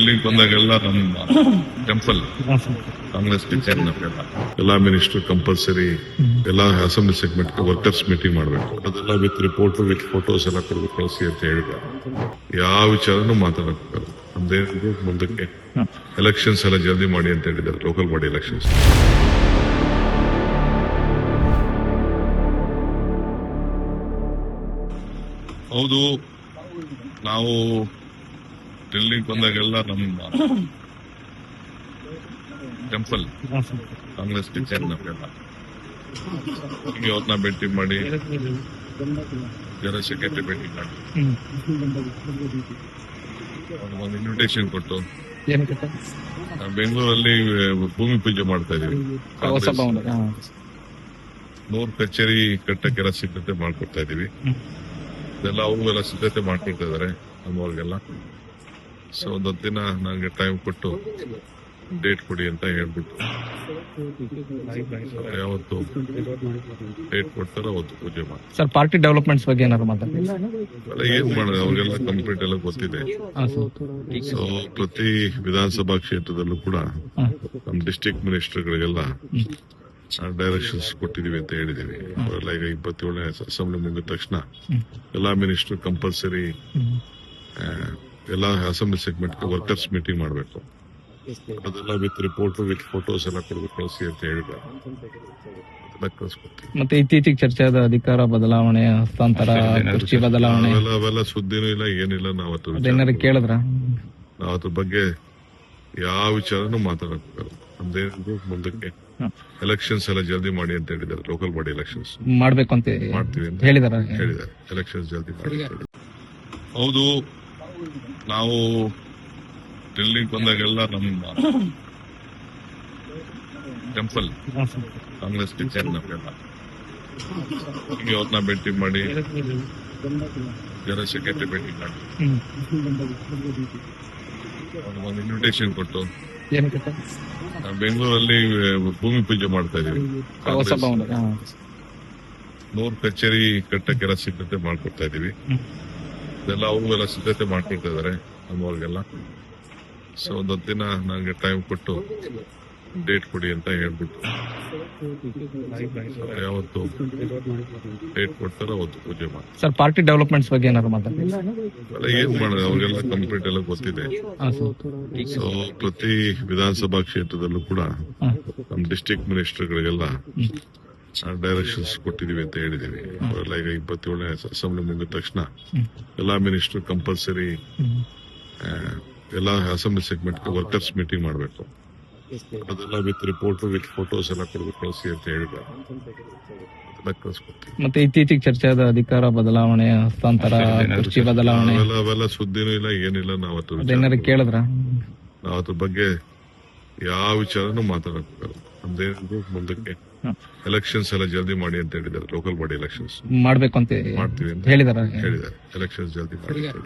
ಡೆಲ್ಲಿಗೆ ಬಂದಾಗೆಲ್ಲ ನಮ್ಮ ಟೆಂಪಲ್ ಕಾಂಗ್ರೆಸ್ ಪಿಕ್ಚರ್ ಎಲ್ಲ ಮಿನಿಸ್ಟರ್ ಕಂಪಲ್ಸರಿ ಎಲ್ಲ ಅಸೆಂಬ್ಲಿ ಸೆಗ್ಮೆಂಟ್ ವರ್ಕರ್ಸ್ ಮೀಟಿಂಗ್ ಮಾಡಬೇಕು. ಅದೆಲ್ಲ ವಿತ್ ರಿಪೋರ್ಟ್ ವಿತ್ ಫೋಟೋಸ್ ಎಲ್ಲ ಕೊಡ್ಬೇಕು ಕಳಿಸಿ ಅಂತ ಹೇಳಿದ ಯಾವ ವಿಚಾರನು ಮಾತಾಡಬೇಕು ನಮ್ದೇನಿದೆ ಮುಂದಕ್ಕೆ ಎಲೆಕ್ಷನ್ಸ್ ಎಲ್ಲ ಜಲ್ದಿ ಮಾಡಿ ಅಂತ ಹೇಳಿದ್ದಾರೆ ಲೋಕಲ್ ಬಾಡಿ ಎಲೆಕ್ಷನ್ಸ್ ಹೌದು, ನಾವು ಡೆಲ್ಲಿಗೆ ಬಂದಾಗೆಲ್ಲ ನಮ್ಮ ಟೆಂಪಲ್ ಕಾಂಗ್ರೆಸ್ ಟೀಚರ್ ಹೀಗೆ ಅವ್ರನ್ನ ಭೇಟಿ ಮಾಡಿ ಜನರಲ್ ಸೆಕ್ರೆಟರಿ ಭೇಟಿ ಮಾಡಿ ಒಂದು ಇನ್ವಿಟೇಷನ್ ಕೊಟ್ಟು ಬೆಂಗಳೂರಲ್ಲಿ ಭೂಮಿ ಪೂಜೆ ಮಾಡ್ತಾ ಇದೀವಿ. ನೂರು ಕಚೇರಿ ಕಟ್ಟಕ್ಕೆಲ್ಲ ಸಿದ್ಧತೆ ಮಾಡ್ಕೊಡ್ತಾ ಇದೀವಿ. ಇದೆಲ್ಲ ಅವ್ರಿಗೆಲ್ಲ ಸಿದ್ಧತೆ ಮಾಡ್ಕೊಡ್ತಾ ಇದಾರೆ ನಮ್ಮವ್ರಿಗೆಲ್ಲ ಸೊ ಒಂದೊಂದು ದಿನ ನನಗೆ ಟೈಮ್ ಕೊಟ್ಟು ಡೇಟ್ ಕೊಡಿ ಅಂತ ಹೇಳ್ಬಿಟ್ಟು. ಯಾವತ್ತು ಡೇಟ್ ಕೊಡ್ತಾರೋ ಅವತ್ತು ಪೂಜೆ ಮಾಡಿ ಸರ್ ಪಾರ್ಟಿ ಡೆವಲಪ್ಮೆಂಟ್ಸ್ ಬಗ್ಗೆ ಏನಾದ್ರು ಮಾತಾಡಿ ಅಲ್ಲ ಏನ್ ಮಾಡೋದು? ಅವ್ರಿಗೆಲ್ಲ ಕಂಪ್ಲೀಟ್ ಎಲ್ಲ ಗೊತ್ತಿದೆ. ಸೊ ಪ್ರತಿ ವಿಧಾನಸಭಾ ಕ್ಷೇತ್ರದಲ್ಲೂ ಕೂಡ. ನಮ್ಮ ಡಿಸ್ಟ್ರಿಕ್ಟ್ ಮಿನಿಸ್ಟರ್ಗಳಿಗೆಲ್ಲ ಡೈರೆಕ್ಷನ್ಸ್ ಕೊಟ್ಟಿದೀವಿ ಅಂತ ಹೇಳಿದೀವಿ ಅವರೆಲ್ಲ ಈಗ ಇಪ್ಪತ್ತೇಳನೇ ಅಸೆಂಬ್ಲಿ ಮುಗಿದ ತಕ್ಷಣ ಎಲ್ಲಾ ಮಿನಿಸ್ಟರ್ ಕಂಪಲ್ಸರಿ. ಎಲ್ಲ ಅಸೆಂಬ್ಲಿ ಸೆಗ್ಮೆಂಟ್ ವರ್ಕರ್ಸ್ ಮೀಟಿಂಗ್ ಮಾಡಬೇಕು. ಅದೆಲ್ಲ ವಿತ್ ರಿಪೋರ್ಟ್ ವಿತ್ ಫೋಟೋಸ್ ಎಲ್ಲ ಕೊಡ್ಬೇಕು ಕಳಿಸಿ ಅಂತ ಹೇಳಿದ ಮತ್ತೆ ಇತ್ತೀಚೆಗೆ ಚರ್ಚೆ ಆದ ಅಧಿಕಾರ ಬದಲಾವಣೆ ಹಸ್ತಾಂತರ ಕೃಷಿ ಬದಲಾವಣೆ. ಅವೆಲ್ಲ ಅವೆಲ್ಲ ಸುದ್ದಿನೂ ಇಲ್ಲ ಏನಿಲ್ಲ ನಾವು ಅದೇನಾರು ಕೇಳಿದ್ರ? ನಾವು ಅದ್ರ ಬಗ್ಗೆ ಯಾವ ವಿಚಾರನೂ ಮಾತಾಡಬೇಕು ನಮ್ದೇನಿದೆ ಮುಂದಕ್ಕೆ ಎಲೆಕ್ಷನ್ಸ್ ಎಲ್ಲ ಜಲ್ದಿ ಮಾಡಿ ಅಂತ ಹೇಳಿದ್ದಾರೆ ಲೋಕಲ್ ಬಾಡಿ ಎಲೆಕ್ಷನ್ಸ್ ಮಾಡ್ಬೇಕು ಅಂತ ಮಾಡ್ತೀವಿ ಅಂತ ಹೇಳಿದಾರ. ಹೇಳಿದ್ದಾರೆ. ಎಲೆಕ್ಷನ್ಸ್ ಜಲ್ದಿ ಮಾಡಿ ಹೌದು. ನಾವು ಡೆಲ್ಲಿಗೆ ಬಂದಾಗೆಲ್ಲ ನಮ್ಮ ಟೆಂಪಲ್ ಕಾಂಗ್ರೆಸ್ ಪಿಕ್ಚರ್ ಹೀಗೆ ಅವ್ರನ್ನ ಭೇಟಿ ಮಾಡಿ ಜನರಲ್ ಸೆಕ್ರೆಟರಿ ಭೇಟಿ ಮಾಡಿ. ಅವ್ರಿಗೆ ಒಂದು ಇನ್ವಿಟೇಷನ್ ಕೊಟ್ಟು ನಾವು ಬೆಂಗಳೂರಲ್ಲಿ ಭೂಮಿ ಪೂಜೆ ಮಾಡ್ತಾ ಇದೀವಿ. ನೂರು ಕಚೇರಿ ಕಟ್ಟಕ್ಕೆಲ್ಲ ಸಿದ್ಧತೆ ಮಾಡ್ಕೊಡ್ತಾ ಇದೀವಿ. ಹ್ಮ್. ಅವ್ರಿಗೆಲ್ಲ ಸಿದ್ಧತೆ ಮಾಡ್ಕೊಳ್ತಾ ಇದಾರೆ ನಮ್ಮವ್ರಿಗೆಲ್ಲ ಸೊ ಒಂದೊಂದು ದಿನ ನನಗೆ ಟೈಮ್ ಕೊಟ್ಟು ಡೇಟ್ ಕೊಡಿ ಅಂತ ಹೇಳ್ಬಿಟ್ಟು. ಯಾವತ್ತು ಡೇಟ್ ಕೊಡ್ತಾರೋ ಅವತ್ತು ಪೂಜೆ ಮಾಡಿ ಸರ್ ಪಾರ್ಟಿ ಡೆವಲಪ್ಮೆಂಟ್ಸ್ ಬಗ್ಗೆ ಏನಾದ್ರು ಮಾತಾಡ್ತಾರೆ? ಏನ್ ಮಾಡೋದು? ಅವ್ರಿಗೆಲ್ಲ ಕಂಪ್ಲೀಟ್ ಎಲ್ಲ ಗೊತ್ತಿದೆ. ಸೊ ಪ್ರತಿ ವಿಧಾನಸಭಾ ಕ್ಷೇತ್ರದಲ್ಲೂ ಕೂಡ. ನಮ್ಮ ಡಿಸ್ಟ್ರಿಕ್ಟ್ ಮಿನಿಸ್ಟರ್ಗಳಿಗೆಲ್ಲ ಡೈರೆಕ್ಷನ್ಸ್ ಕೊಟ್ಟಿದೀವಿ ಅಂತ ಹೇಳಿದೀವಿ ಅವರೆಲ್ಲ ಈಗ ಇಪ್ಪತ್ತೇಳನೇ ಅಸೆಂಬ್ಲಿ ಮುಗಿದ ತಕ್ಷಣ ಎಲ್ಲಾ ಮಿನಿಸ್ಟರ್ ಕಂಪಲ್ಸರಿ ಎಲ್ಲಾ ಅಸೆಂಬ್ಲಿ ಸೆಗ್ಮೆಂಟ್ ವರ್ಕರ್ಸ್ ಮೀಟಿಂಗ್ ಮಾಡಬೇಕು. ಅದೆಲ್ಲ ವಿತ್ ರಿಪೋರ್ಟ್ ವಿತ್ ಫೋಟೋಸ್ ಎಲ್ಲ ಕೊಡ್ಬೇಕು ಕಳಿಸಿ ಅಂತ ಹೇಳಿದ. ಮತ್ತೆ ಇತ್ತೀಚೆಗೆ ಚರ್ಚೆ ಆದ ಅಧಿಕಾರ ಬದಲಾವಣೆ ಹಸ್ತಾಂತರ ಕುರ್ಚಿ ಬದಲಾವಣೆ. ಅವೆಲ್ಲ ಅವೆಲ್ಲ ಸುದ್ದಿನೂ ಇಲ್ಲ ಏನಿಲ್ಲ ನಾವು ಅವತ್ತು ವಿಚಾರ ಕೇಳಿದ್ರ? ನಾವು ಅದ್ರ ಬಗ್ಗೆ ಯಾವ ವಿಚಾರನೂ ಮಾತಾಡಬೇಕು ನಮ್ದೇನಿದೆ ಮುಂದಕ್ಕೆ ಎಲೆಕ್ಷನ್ಸ್ ಎಲ್ಲ ಜಲ್ದಿ ಮಾಡಿ ಅಂತ ಹೇಳಿದ್ದಾರೆ ಲೋಕಲ್ ಬಾಡಿ ಎಲೆಕ್ಷನ್ಸ್ ಮಾಡಬೇಕು ಅಂತ ಮಾಡ್ತೀವಿ ಅಂತ ಹೇಳಿದಾರೆ. ಹೇಳಿದ್ದಾರೆ. ಎಲೆಕ್ಷನ್ಸ್ ಜಲ್ದಿ ಮಾಡಿ.